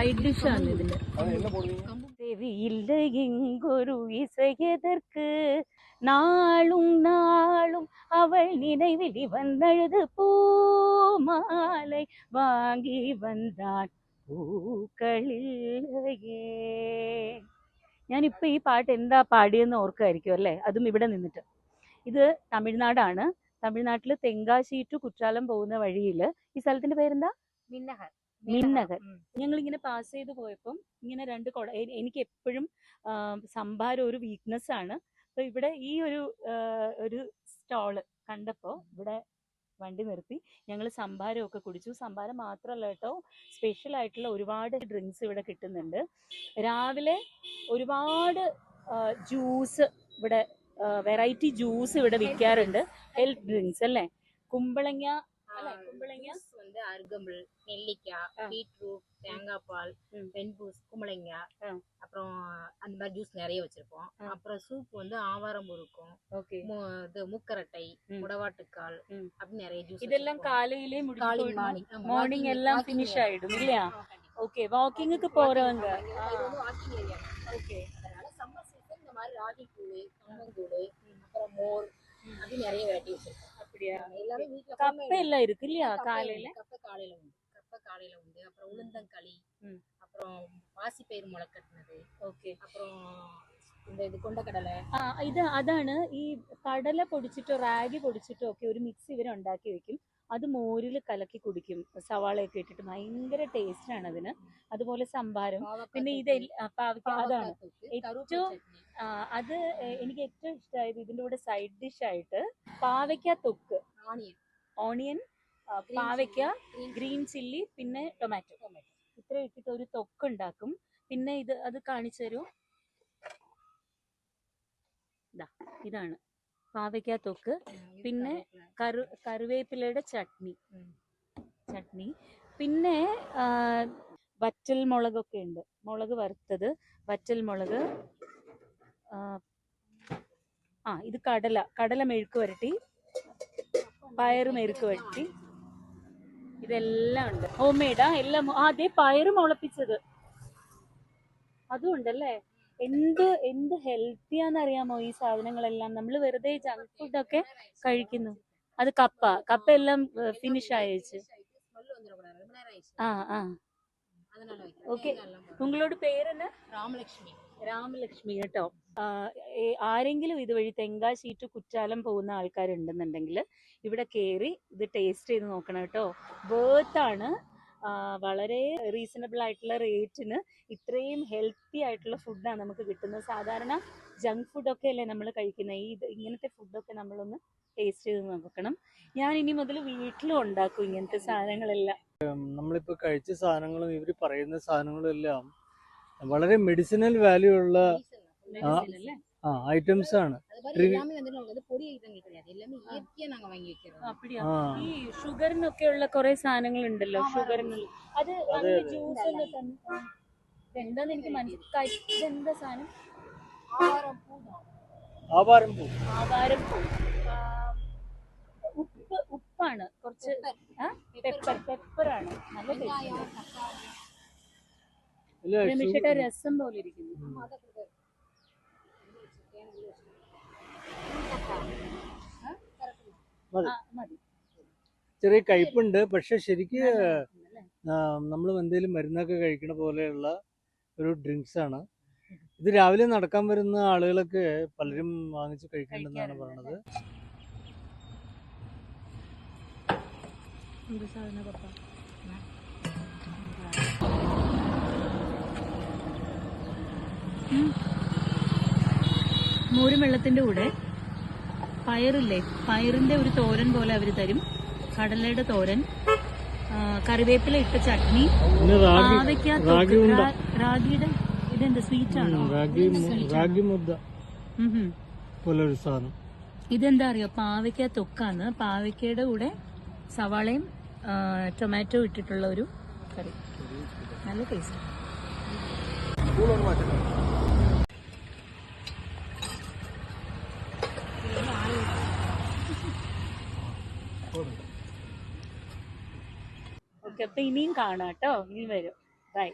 Side dish ആണ് ഇതിന്റെ தெரியல எங்கொரு இசையதற்கு நாளும் நாளும் அவள் நினைவில் வந்தழுது பூமாலை வாங்கி வந்தான் പൂക്കളില്ലയേ ഞാനിപ്പോൾ ഈ പാട്ട് എന്താ പാടിയെന്ന് ഓർക്കുമായിരിക്കും അല്ലേ അതും ഇവിടെ നിന്നിട്ട് ഇത് തമിഴ്നാടാണ് തമിഴ്നാട്ടിൽ തെങ്കാശി ടു കുറ്റാലം പോകുന്ന വഴിയിൽ ഈ സ്ഥലത്തിന്റെ പേരെന്താ മിന്നഹർ മിന്നകർ ഞങ്ങൾ ഇങ്ങനെ പാസ് ചെയ്ത് പോയപ്പം ഇങ്ങനെ രണ്ട് കുട എനിക്ക് എപ്പോഴും സംഭാരം ഒരു വീക്ക്നെസ് ആണ്. അപ്പൊ ഇവിടെ ഈ ഒരു ഒരു സ്റ്റാൾ കണ്ടപ്പോ ഇവിടെ വണ്ടി നിർത്തി. ഞങ്ങൾ സംഭാരമൊക്കെ കുടിച്ചു. സംഭാരം മാത്രമല്ല കേട്ടോ സ്പെഷ്യൽ ആയിട്ടുള്ള ഒരുപാട് ഡ്രിങ്ക്സ് ഇവിടെ കിട്ടുന്നുണ്ട്. രാവിലെ ഒരുപാട് ജ്യൂസ് ഇവിടെ വെറൈറ്റി ജ്യൂസ് ഇവിടെ വിൽക്കാറുണ്ട്. ഹെൽത്ത് ഡ്രിങ്ക്സ് അല്ലേ? കുമ്പളങ്ങ வந்து அருகம்புல் நெல்லிக்காய் பீட்ரூட் தேங்காய் பால் வெண்பூஸ் கும்பளைங்க அப்புறம் அந்த மாதிரி ஜூஸ் நிறைய வச்சிருப்போம். அப்புறம் சூப் வந்து ஆவாரம் இருக்கும் இது முக்கரட்டை முடவாட்டுக்கால் அப்படி நிறைய ஜூஸ் இதெல்லாம் காலையிலே முடியும் மார்னிங் எல்லாம் ஃபினிஷ் ஆயிடும் இல்லையா? ஓகே வாக்கிங்குக்கு போறவங்க. ஓகே அதனால சம்மர் சீசன் இந்த மாதிரி ராகி கூழ் கம்மங்கூழ் அப்புறம் மோர் அப்படி நிறைய வெரைட்டி வச்சிருக்கோம் அப்படியா எல்லாமே வீட்டுல கப்பை எல்லாம் இருக்கு இல்லையா காலையில கப்பை காலையில உண்டு கப்பை காலையில உண்டு அப்புறம் உளுந்தங்களி ம். அப்புறம் பாசிப்பயிர் முளைக்கட்டினது ഓക്കെ அப்புறம் இந்த இது கொண்டக்கடலை ആ ഇത് അതാണ് ഈ കടല പൊടിച്ചിട്ടോ റാഗി പൊടിച്ചിട്ടോ ഒക്കെ ഒരു മിക്സ് ഇവർ ഉണ്ടാക്കി വെക്കും അത് മോരിൽ കലക്കി കുടിക്കും. സവാളയൊക്കെ ഇട്ടിട്ട് ഭയങ്കര ടേസ്റ്റ് ആണ് അതിന്. അതുപോലെ സംഭാരം പിന്നെ ഇത് അതാണ്. ഏറ്റവും അത് എനിക്ക് ഏറ്റവും ഇഷ്ടമായത് ഇതിന്റെ കൂടെ സൈഡ് ഡിഷായിട്ട് പാവയ്ക്ക തൊക്ക്. ഓണിയൻ ഓണിയൻ പാവയ്ക്ക ഗ്രീൻ ചില്ലി. പിന്നെ ടൊമാറ്റോ. ഇത്ര ഇട്ടിട്ട് ഒരു തൊക്ക് ഉണ്ടാക്കും. പിന്നെ ഇത് അത് കാണിച്ചു തരൂ. ഇതാണ്. പാവയ്ക്ക തൊക്ക്. പിന്നെ കറി കറിവേപ്പിലയുടെ ചട്നി. ചട്നി. പിന്നെ വറ്റൽ മുളകൊക്കെ ഉണ്ട്. മുളക് വറുത്തത്. വറ്റൽ മുളക് ആ ഇത് കടല. കടല മെഴുക്ക് വരട്ടി. പയർ മെഴുക്ക് വരട്ടി. ഇതെല്ലാം ഉണ്ട്. ഹോം മെയ്ഡാ? എല്ലാം അതെ പയറ് മുളപ്പിച്ചത്. അതും ഉണ്ടല്ലേ? എന്ത് എന്ത് ഹെൽത്തിയാന്ന് അറിയാമോ ഈ സാധനങ്ങളെല്ലാം? നമ്മൾ വെറുതെ ജങ്ക് ഫുഡ് ഒക്കെ കഴിക്കുന്നു. അത് കപ്പ. കപ്പ എല്ലാം ഫിനിഷ് ആയിச்சு ആ ആ. ഓക്കെ. ഉങ്ങളോട് പേരെന്ന്? രാമലക്ഷ്മി. രാമലക്ഷ്മി കേട്ടോ. ആരെങ്കിലും ഇതുവഴി തെങ്കാ ഷീറ്റ് കുറ്റാലം പോകുന്ന ആൾക്കാരുണ്ടെന്നുണ്ടെങ്കിൽ ഇവിടെ കയറി ഇത് ടേസ്റ്റ് ചെയ്ത് നോക്കണം കേട്ടോ. വേർത്താണ് വളരെ റീസണബിൾ ആയിട്ടുള്ള റേറ്റിന് ഇത്രയും ഹെൽത്തി ആയിട്ടുള്ള ഫുഡാണ് നമുക്ക് കിട്ടുന്നത്. സാധാരണ ജങ്ക് ഫുഡൊക്കെ അല്ലേ നമ്മൾ കഴിക്കുന്നത് ഈ ഇങ്ങനത്തെ ഫുഡൊക്കെ നമ്മളൊന്ന് ടേസ്റ്റ് ചെയ്ത് നോക്കണം. ഞാൻ ഇനി മുതൽ വീട്ടിലും ഉണ്ടാക്കും ഇങ്ങനത്തെ സാധനങ്ങളെല്ലാം. നമ്മളിപ്പോൾ കഴിച്ച സാധനങ്ങളും ഇവർ പറയുന്ന സാധനങ്ങളും എല്ലാം വളരെ മെഡിസിനൽ വാല്യൂ ഉള്ള. ஆ. Medicine അല്ലേ ആ ഐറ്റംസ് ആണ് அது மாதிரி Trivi- எல்லாமே வந்து நமக்கு வந்து பொடி ஐட்டங்கள் கிடையாது எல்லாமே இயற்கையா நாங்க வாங்கி வைக்கிறோம் അപ്പടിയാ ആ ഈ ഷുഗറിനൊക്കെ ഉള്ള കുറെ സാധനങ്ങൾ ഉണ്ടല്ലോ ഷുഗറിന് അത് അതെ, അതെ. ജ്യൂസ് ഒക്കെ തന്നെ ഇതെന്താന്ന് എനിക്ക് മനസ്സിലായി ഇതെന്താ സാധനം ஆவாரம் பூ தான். ആവാരം പൂ ആവാരം പൂ ആ, ഉപ്പ് ഉപ്പാണ് കുറച്ച് Pepper. പെപ്പർ പെപ്പറാണ് നല്ല வெங்காயம் ടേസ്റ്റ് தக்காளி ഇല്ല രമേശേട്ട ഷു- രസം പോലെ ഇരിക്കുന്നു ஆமா, அதை മതി. ചെറിയ കയ്പുണ്ട്. പക്ഷെ ശരിക്ക് നമ്മൾ എന്തെങ്കിലും മരുന്നൊക്കെ കഴിക്കണ പോലെയുള്ള ഒരു ഡ്രിങ്ക്സ് ആണ്. ഇത് രാവിലെ നടക്കാൻ വരുന്ന ആളുകളൊക്കെ പലരും വാങ്ങിച്ച് കഴിക്കണ്ടെന്നാണ് പറയണത് എന്ത് സാധനം പപ്പ? മോരും വെള്ളത്തിന്റെ കൂടെ പയറില്ലേ? പയറിന്റെ ഒരു തോരൻ പോലെ അവർ തരും. കടലയുടെ തോരൻ കറിവേപ്പില ഇട്ട ചട്നി പാവയ്ക്ക റാഗിയുടെ ഇതെന്താ സ്വീറ്റ് ആണോ? ഇതെന്താ അറിയോ? പാവയ്ക്ക തൊക്കാണ് പാവയ്ക്കയുടെ കൂടെ സവാളയും ടൊമാറ്റോ ഇട്ടിട്ടുള്ള ഒരു കറി. നല്ല ടേസ്റ്റ് ഓക്കെ അപ്പൊ ഇനിയും കാണാം കേട്ടോ. ഇനി വരും. ബൈ